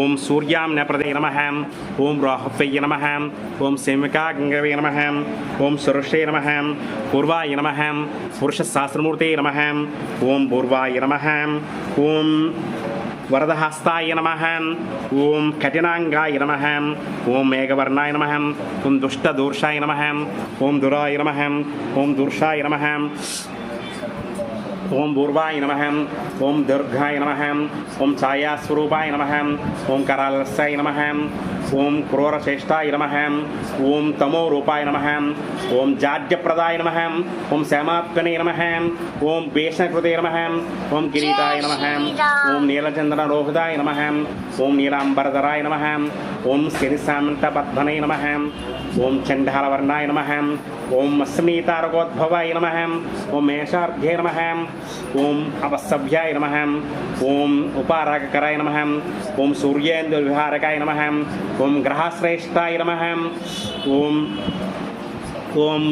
ஓம் சூர்யாம் நபதே நம ஓம் ராஹவை நம ஓம் செமிகா கங்கவே நம ஓம் சுருஷே நம பூர்வாய நம புருஷசாஸ்திரமூர்த்தே நம ஓம் பூர்வாய நம ஓம் वरदहस्ताय नमः ॐ कठिनाङ्गाय नमः ॐ मेघवर्णाय नमः ॐ दुष्टदूर्षाय नमः ॐ दुराय नमः ॐ दूर्षाय नमः నమ ఓం పూర్వాయ నమ ఓం దుర్గాయ నమ ఓం ఛాయాస్వరూపాయ నమ ఓం కరాలస్యాయ నమ ఓం క్రూరశ్రేష్టాయ నమ ఓం తమో రూపాయ నమ ఓం జాడ్యప్రదాయ నమ ఓం శ్యామాత్మనే నమ ఓం భీషణకృతే నమ ఓం కిరీటాయ నమ ఓం నీలచంద్రరోహితాయ నమ ఓం నీలాంబరధరాయ నమ ఓం శనిశామంతపద్మనే నమ ఓం చండాలవర్ణాయ నమ ఓం అస్మీతారకోద్భవాయ నమ ఓం మేషార్ఘ్యే నమ ఓం అవసభ్యాయ నమ ఓం ఉపారాగకరాయ నమ ఓం సూర్యేంద్ర విహారకాయ నమ ఓం గ్రహశ్రేష్టాయ నమ ఓం ఓం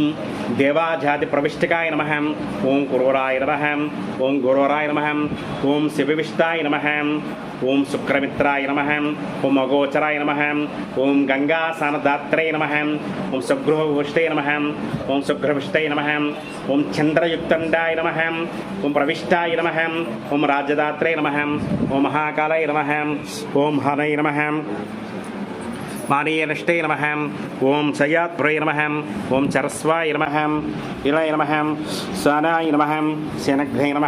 దేవాజాతి ప్రవిష్టికాయ నమ ఓం కురోరాయ నమ ఓం గురోరాయ నమ ఓం శివవిష్టాయ నమ ఓం శుక్రమిత్రాయ నమ ఓం అగోచరాయ నమ ఓం గంగాసనదాత్రే నమ ఓం సుగృహవిష్టే నమ ఓం సుగృహవిష్టే నమ ఓం చంద్రయుక్తండాయ నమ ఓం ప్రవిష్టాయ నమ ఓం రాజదాత్రయ నమ ఓం మహాకాలయ నమ ఓం హనయ నమ మానీయ మానీయనిష్టే నమ. ఓం శయాత్ప్రయ నమ. ఓం చరస్వాయ నమ. ఇలయ నమ. సనాయ నమ. శనఘ్నే నమ.